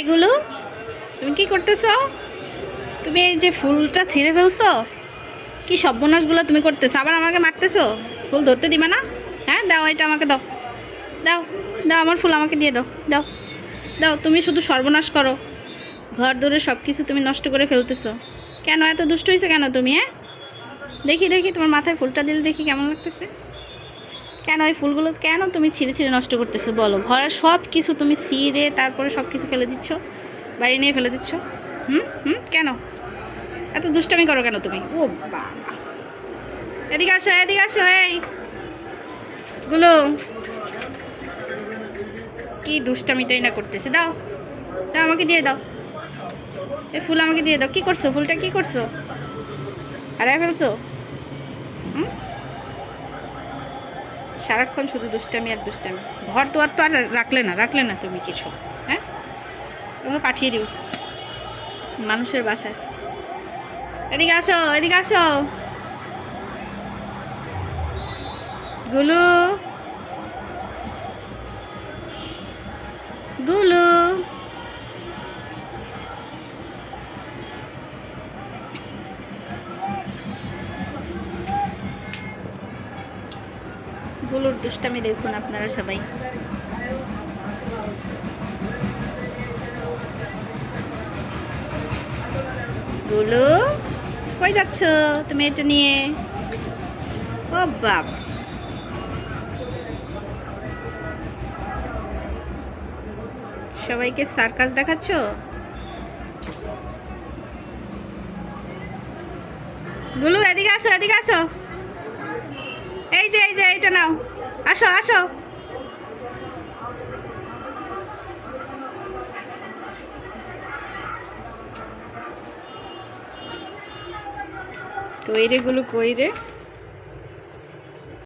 এইগুলো তুমি কি করতেছো? তুমি এই যে ফুলটা ছিঁড়ে ফেলছো? কি সর্বনাশগুলো তুমি করতেছো? আবার আমাকে মারতেছো? ফুল ধরতে দিবে না? হ্যাঁ দাও এটা আমাকে দাও। দাও দাও আমার ফুল আমাকে দিয়ে দাও দাও। দাও, তুমি শুধু সর্বনাশ করো। ঘর দূরে সব কিছু তুমি নষ্ট করে ফেলতেছো। কেন এত দুষ্ট হয়েছে কেন তুমি হ্যাঁ? দেখি দেখি তোমার মাথায় ফুলটা দিলে দেখি কেমন লাগতেছে। কেন ওই ফুলগুলো কেন তুমি ছিঁড়ে ছিঁড়ে নষ্ট করতেছো? বলো। ঘরের সব কিছু তুমি ছিঁড়ে তারপরে সব কিছু ফেলে দিচ্ছ? বাড়ি নিয়ে ফেলে দিচ্ছ? হুম? হুম? কেন? এত দুষ্টামি করো কেন তুমি? ও বাবা। এদিকে আসো এদিকে আসো, এই। গুলো। কি দুষ্টামিটাই না করতেছে। দাও। দাও, আমাকে দিয়ে দাও। এই ফুল আমাকে দিয়ে দাও। কি করছ? ফুলটা কি করছ? হারাই ফেলছো? হুম? সারাক্ষণ শুধু দুষ্টামি আর দুষ্টামি। ঘর আর তো আর রাখলে না রাখলে না তুমি কিছু হ্যাঁ? তোমরা পাঠিয়ে দিও মানুষের বাসায়। এদিকে আসো এদিকে আসো। গুলু! গুলুর দুষ্টামি দেখুন আপনারা সবাই। গুলু, কই যাচ্ছ তুমি এটা নিয়ে? ও বাপ। সবাইকে সার্কাস দেখাচ্ছ? গুলু, এদিকে আসো এদিকে আসো। যে এই যে এটা নাও। আসো আসো। কইরে গুলো কইরে